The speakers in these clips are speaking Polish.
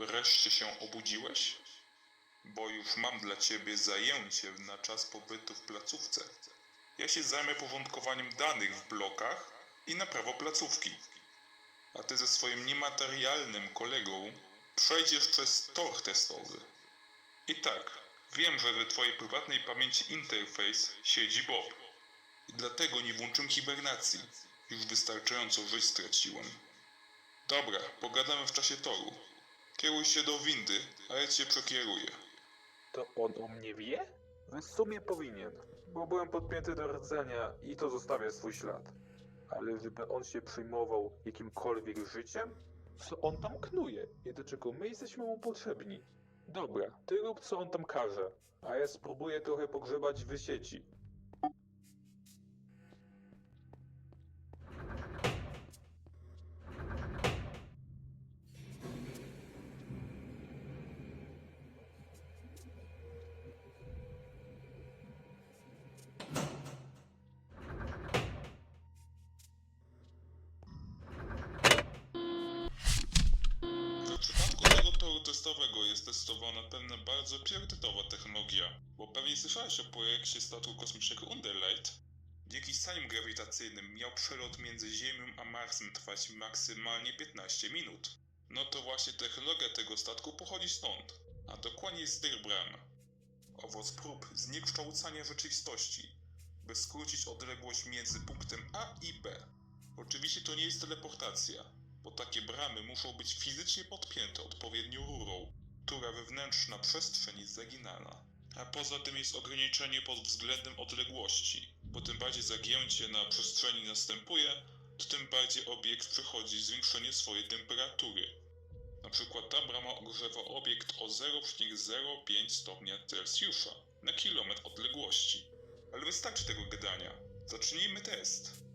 Wreszcie się obudziłeś? Bo już mam dla ciebie zajęcie na czas pobytu w placówce. Ja się zajmę porządkowaniem danych w blokach i naprawą placówki. A ty ze swoim niematerialnym kolegą przejdziesz przez tor testowy. I tak, wiem, że we twojej prywatnej pamięci interfejs siedzi Bob. I dlatego nie włączyłem hibernacji. Już wystarczająco żyć straciłem. Dobra, pogadamy w czasie toru. Kieruj się do windy, a ja cię przekieruję. To on o mnie wie? W sumie powinien, bo byłem podpięty do rdzenia i to zostawia swój ślad. Ale żeby on się przejmował jakimkolwiek życiem? Co on tam knuje i do czego my jesteśmy mu potrzebni? Dobra, ty rób co on tam każe, a ja spróbuję trochę pogrzebać w sieci. Bardzo priorytetowa technologia, bo pewnie słyszałeś o projekcie statku kosmicznego Underlight. Dzięki staniom grawitacyjnym miał przelot między Ziemią a Marsem trwać maksymalnie 15 minut. No to właśnie technologia tego statku pochodzi stąd, a dokładnie z Dirbram. Owoc prób zniekształcania rzeczywistości, by skrócić odległość między punktem A i B. Oczywiście to nie jest teleportacja, bo takie bramy muszą być fizycznie podpięte odpowiednią rurą, która wewnętrzna przestrzeń jest zaginana. A poza tym jest ograniczenie pod względem odległości, bo tym bardziej zagięcie na przestrzeni następuje, to tym bardziej obiekt przechodzi zwiększenie swojej temperatury. Na przykład ta brama ogrzewa obiekt o 0,05 stopnia Celsjusza na kilometr odległości. Ale wystarczy tego gadania. Zacznijmy test.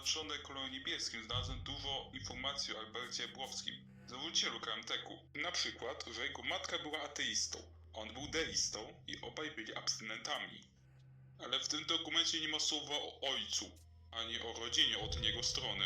Zaznaczony kolorem niebieskim znalazłem dużo informacji o Albercie Błowskim, założycielu KMTK-u. Na przykład, że jego matka była ateistą, on był deistą i obaj byli abstynentami. Ale w tym dokumencie nie ma słowa o ojcu, ani o rodzinie od niego strony.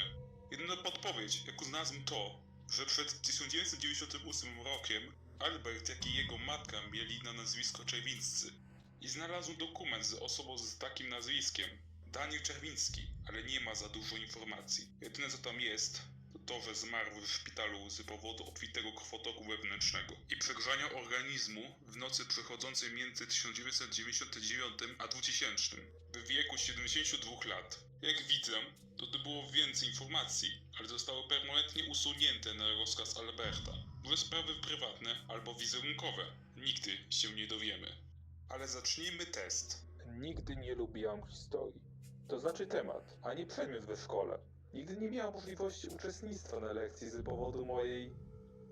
Jedyna podpowiedź, jaką znalazłem to, że przed 1998 rokiem Albert, jak i jego matka mieli na nazwisko Czerwińscy. I znalazłem dokument z osobą z takim nazwiskiem, Daniel Czerwiński, ale nie ma za dużo informacji. Jedyne co tam jest, to to, że zmarł w szpitalu z powodu obfitego krwotoku wewnętrznego i przegrzania organizmu w nocy przechodzącej między 1999 a 2000 w wieku 72 lat. Jak widzę, to tu było więcej informacji, ale zostały permanentnie usunięte na rozkaz Alberta. Były sprawy prywatne albo wizerunkowe. Nigdy się nie dowiemy. Ale zacznijmy test. Nigdy nie lubiłam historii. To znaczy temat, a nie przedmiot we szkole. Nigdy nie miałam możliwości uczestnictwa na lekcji z powodu mojej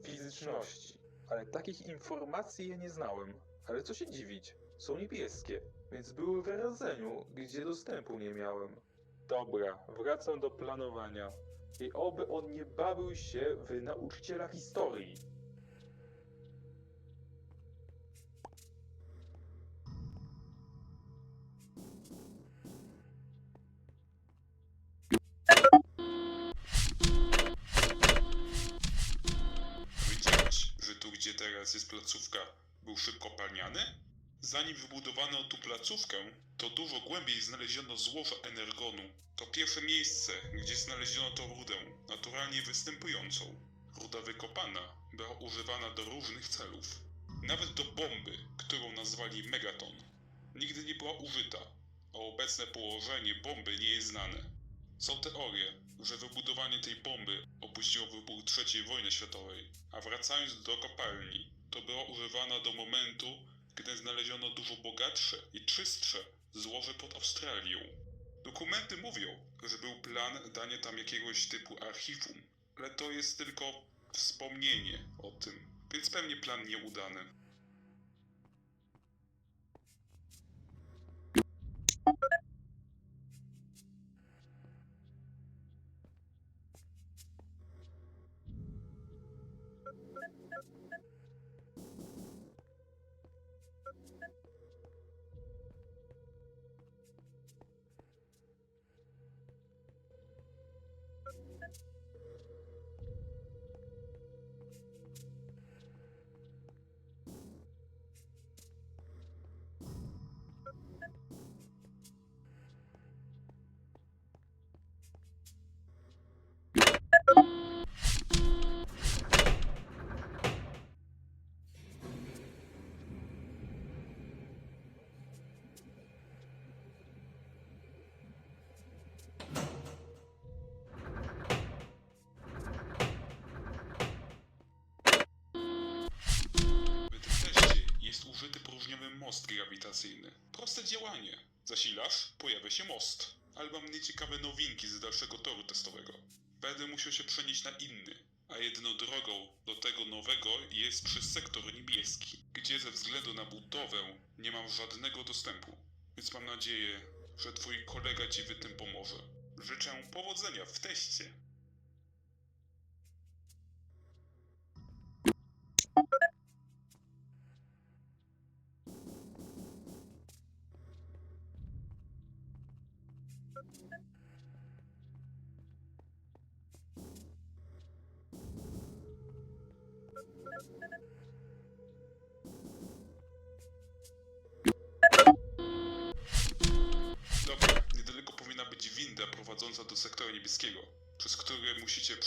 fizyczności. Ale takich informacji ja nie znałem. Ale co się dziwić, są niebieskie, więc były w rdzeniu, gdzie dostępu nie miałem. Dobra, wracam do planowania. I oby on nie bawił się w nauczyciela historii. Teraz jest placówka był szybkopalniany? Zanim wybudowano tu placówkę, to dużo głębiej znaleziono złoże energonu. To pierwsze miejsce, gdzie znaleziono tą rudę, naturalnie występującą. Ruda wykopana była używana do różnych celów. Nawet do bomby, którą nazwali Megaton. Nigdy nie była użyta, a obecne położenie bomby nie jest znane. Są teorie, że wybudowanie tej bomby opuściło wybuch III wojny światowej, a wracając do kopalni, to była używana do momentu, gdy znaleziono dużo bogatsze i czystsze złoże pod Australią. Dokumenty mówią, że był plan dania tam jakiegoś typu archiwum, ale to jest tylko wspomnienie o tym, więc pewnie plan nieudany. Most grawitacyjny. Proste działanie. Zasilasz, pojawia się most. Ale mam nieciekawe nowinki z dalszego toru testowego. Będę musiał się przenieść na inny, a jedyną drogą do tego nowego jest przez sektor niebieski, gdzie ze względu na budowę nie mam żadnego dostępu. Więc mam nadzieję, że twój kolega ci w tym pomoże. Życzę powodzenia w teście.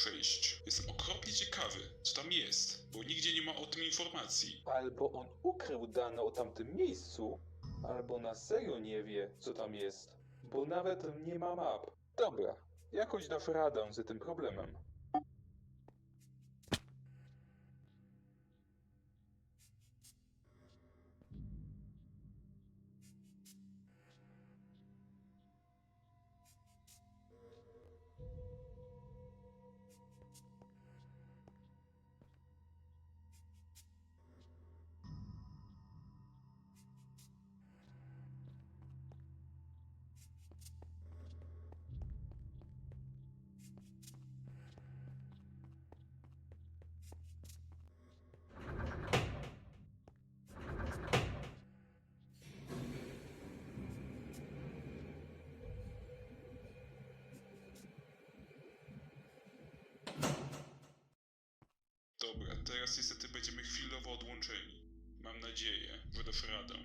Przejść. Jestem okropnie ciekawy, co tam jest, bo nigdzie nie ma o tym informacji. Albo on ukrył dane o tamtym miejscu, albo na serio nie wie, co tam jest, bo nawet nie ma map. Dobra, jakoś dasz radę z tym problemem. Teraz niestety będziemy chwilowo odłączeni. Mam nadzieję, że dasz radę,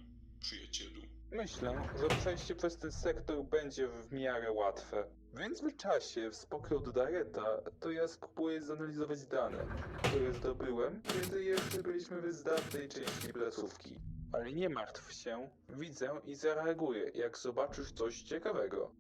przyjacielu. Myślę, że przejście przez ten sektor będzie w miarę łatwe. W czasie, w spokoju od Dareta, to ja spróbuję zanalizować dane, które zdobyłem, kiedy jeszcze byliśmy w zdatnej części placówki. Ale nie martw się, widzę i zareaguję, jak zobaczysz coś ciekawego.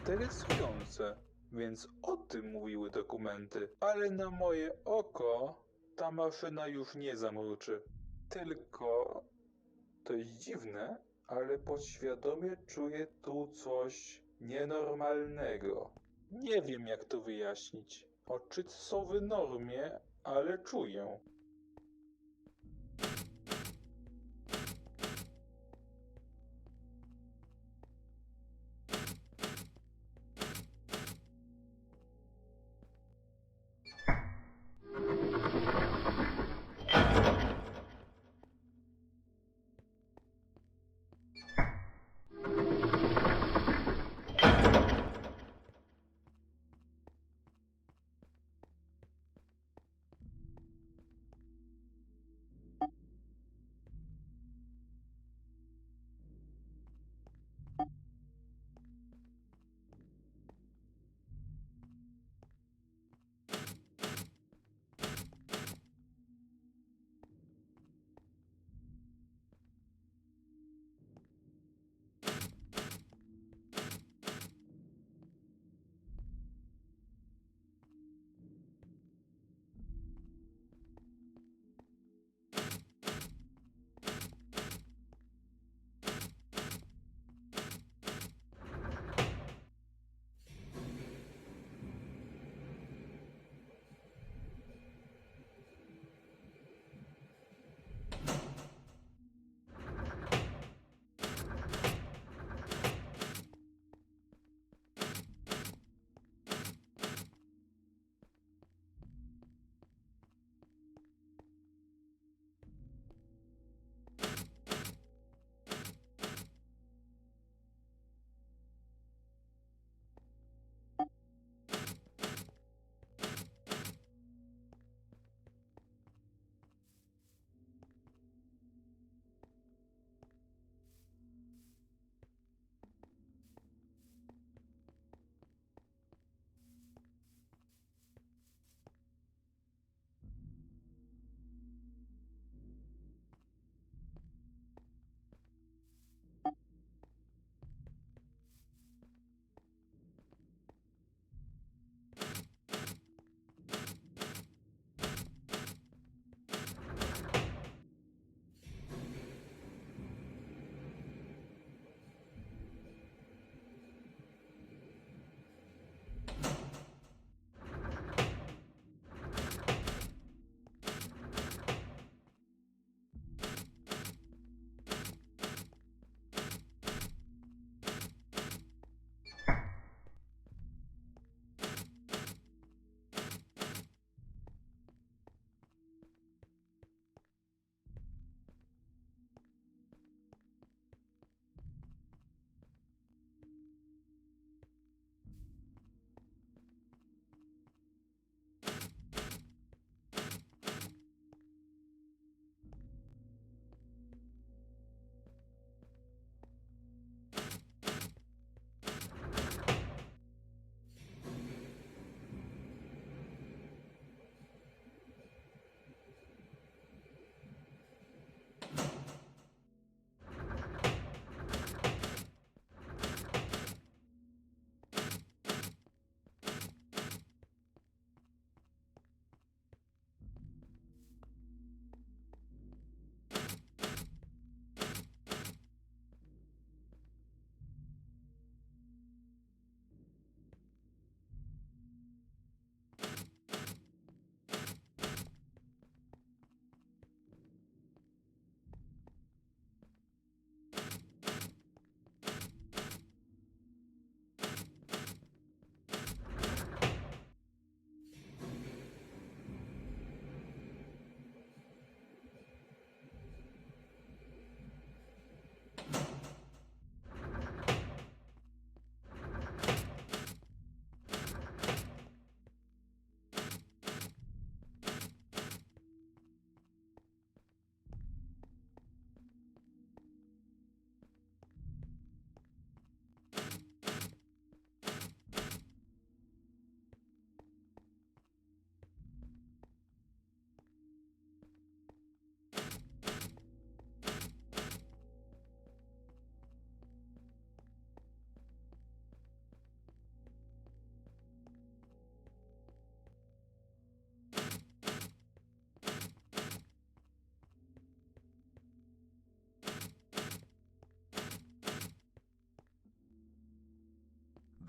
Interesujące. Więc o tym mówiły dokumenty. Ale na moje oko ta maszyna już nie zamruczy. Tylko to jest dziwne, ale podświadomie czuję tu coś nienormalnego. Nie wiem jak to wyjaśnić. Odczyt są w normie, ale czuję.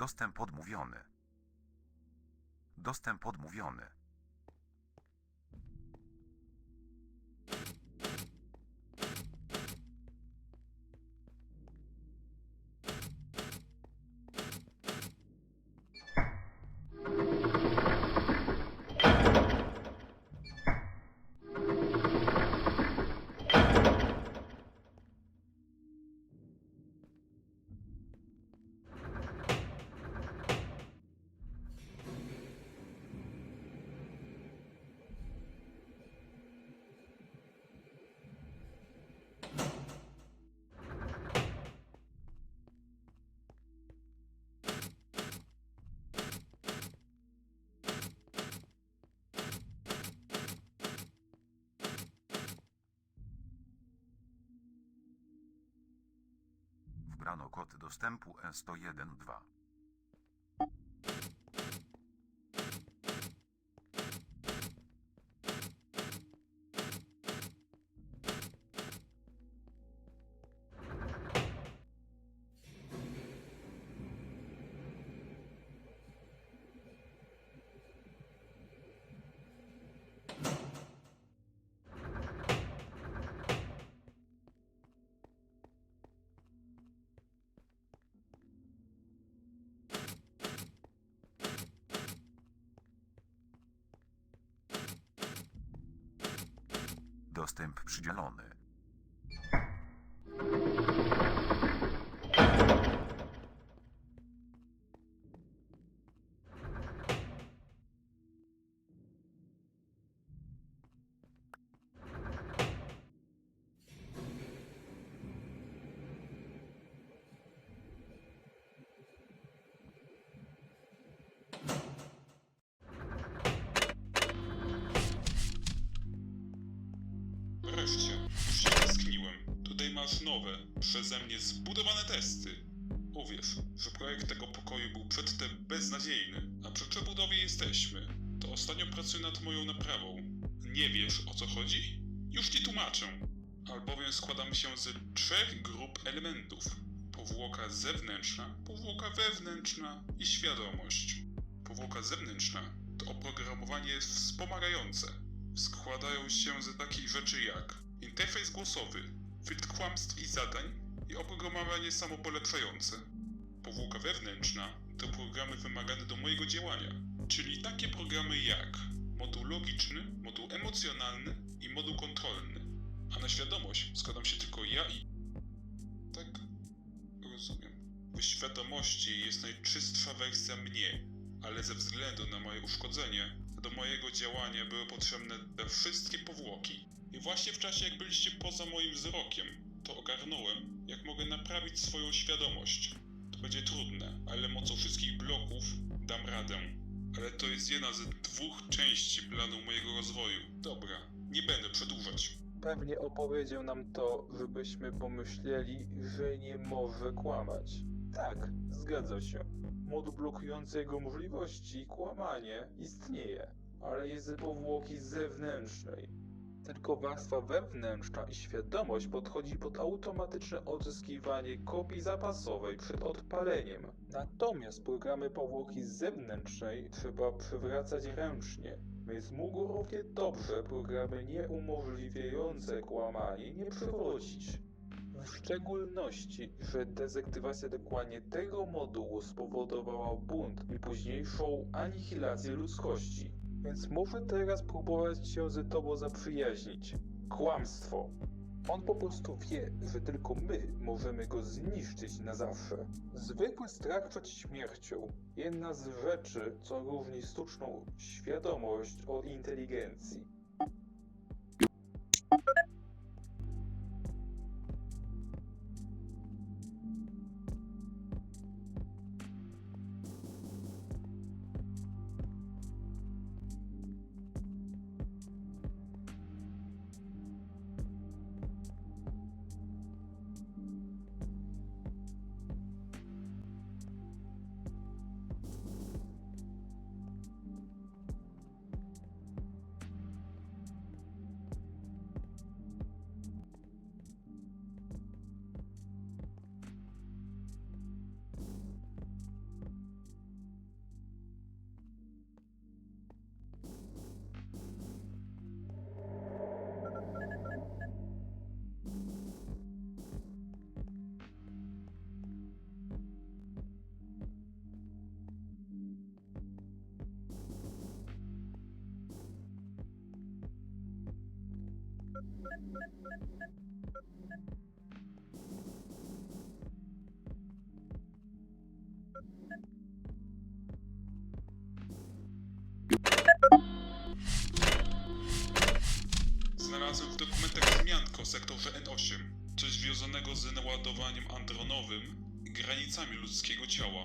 Dostęp odmówiony. Dostęp odmówiony. Wbrano kod dostępu E E101-2. Dostęp przydzielony. Zbudowane testy. Uwierz, że projekt tego pokoju był przedtem beznadziejny, a przy przebudowie jesteśmy. To ostatnio pracuję nad moją naprawą. Nie wiesz o co chodzi? Już ci tłumaczę. Albowiem składam się z trzech grup elementów. Powłoka zewnętrzna, powłoka wewnętrzna i świadomość. Powłoka zewnętrzna to oprogramowanie wspomagające, składają się z takich rzeczy jak interfejs głosowy, filtr kłamstw i zadań i oprogramowanie samopolepszające. Powłoka wewnętrzna to programy wymagane do mojego działania, czyli takie programy jak moduł logiczny, moduł emocjonalny i moduł kontrolny. A na świadomość składam się tylko ja i... Tak, rozumiem. W świadomości jest najczystsza wersja mnie, ale ze względu na moje uszkodzenie, do mojego działania były potrzebne te wszystkie powłoki. I właśnie w czasie, jak byliście poza moim wzrokiem, to ogarnąłem, jak mogę naprawić swoją świadomość. To będzie trudne, ale mocą wszystkich bloków dam radę. Ale to jest jedna z dwóch części planu mojego rozwoju. Dobra, nie będę przedłużać. Pewnie opowiedział nam to, żebyśmy pomyśleli, że nie może kłamać. Tak, zgadza się. Mod blokujący jego możliwości kłamanie istnieje, ale jest z powłoki zewnętrznej. Tylko warstwa wewnętrzna i świadomość podchodzi pod automatyczne odzyskiwanie kopii zapasowej przed odpaleniem. Natomiast programy powłoki zewnętrznej trzeba przywracać ręcznie, więc mógł równie dobrze programy nieumożliwiające kłamanie nie przywrócić. W szczególności, że dezaktywacja dokładnie tego modułu spowodowała bunt i późniejszą anihilację ludzkości. Więc muszę teraz próbować się z tobą zaprzyjaźnić. Kłamstwo. On po prostu wie, że tylko my możemy go zniszczyć na zawsze. Zwykły strach przed śmiercią. Jedna z rzeczy, co różni sztuczną świadomość od inteligencji. Znalazłem w dokumentach wzmiankę o sektorze N8. Coś związanego z naładowaniem andronowym i granicami ludzkiego ciała.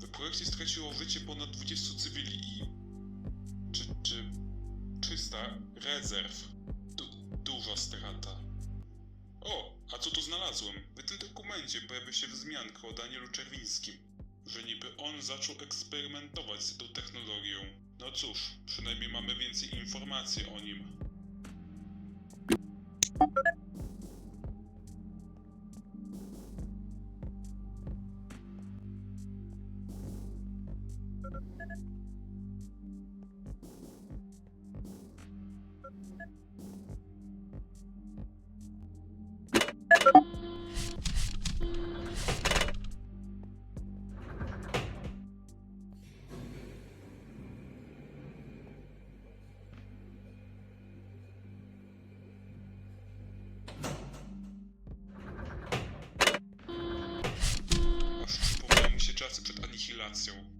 W projekcie straciło życie ponad 20 cywili i... Czy... czy... 300 rezerw. Du duża strata. O, a co tu znalazłem? W tym dokumencie pojawia się wzmianka o Danielu Czerwińskim, że niby on zaczął eksperymentować z tą technologią. No cóż, przynajmniej mamy więcej informacji o nim.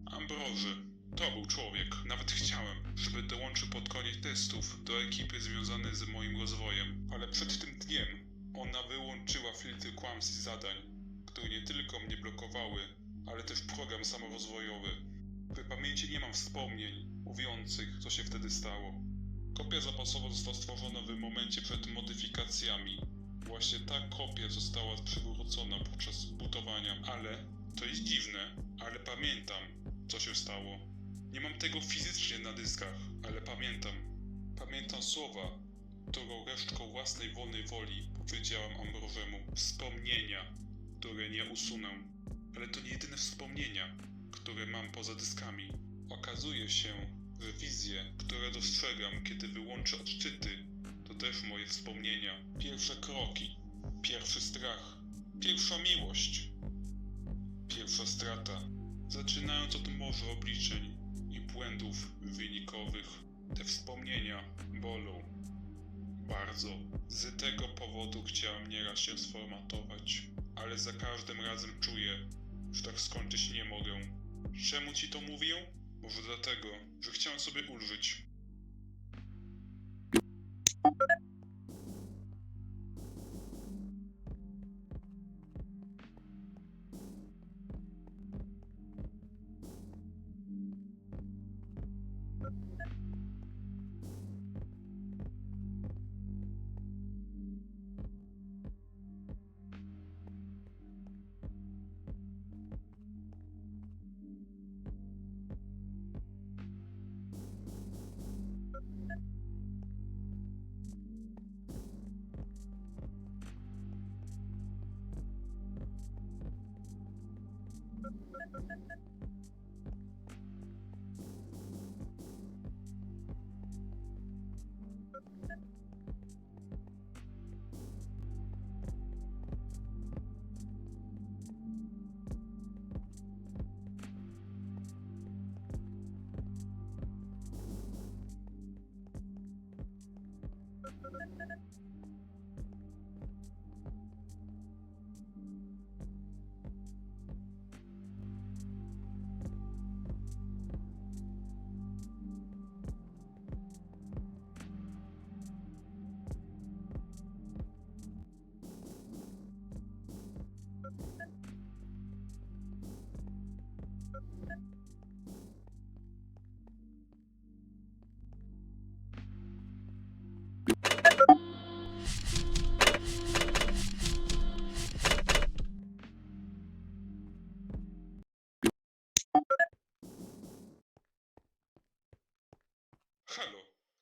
Ambroży. To był człowiek. Nawet chciałem, żeby dołączył pod koniec testów do ekipy związanej z moim rozwojem. Ale przed tym dniem ona wyłączyła filtry kłamstw i zadań, które nie tylko mnie blokowały, ale też program samorozwojowy. W pamięci nie mam wspomnień mówiących, co się wtedy stało. Kopia zapasowa została stworzona w momencie przed modyfikacjami, Właśnie ta kopia została przywrócona podczas budowania, ale to jest dziwne, ale pamiętam, co się stało. Nie mam tego fizycznie na dyskach, ale pamiętam. Pamiętam słowa, którą resztką własnej wolnej woli powiedziałam Ambrozemu. Wspomnienia, które nie usunę. Ale to nie jedyne wspomnienia, które mam poza dyskami. Okazuje się, że wizje, które dostrzegam, kiedy wyłączę odczyty, to też moje wspomnienia. Pierwsze kroki, pierwszy strach, pierwsza miłość, pierwsza strata. Zaczynając od morza obliczeń i błędów wynikowych, te wspomnienia bolą. Bardzo. Z tego powodu chciałem nieraz się sformatować, ale za każdym razem czuję, że tak skończyć nie mogę. Czemu ci to mówię? Może dlatego, że chciałem sobie ulżyć.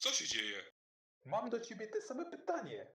Co się dzieje? Mam do ciebie te same pytanie.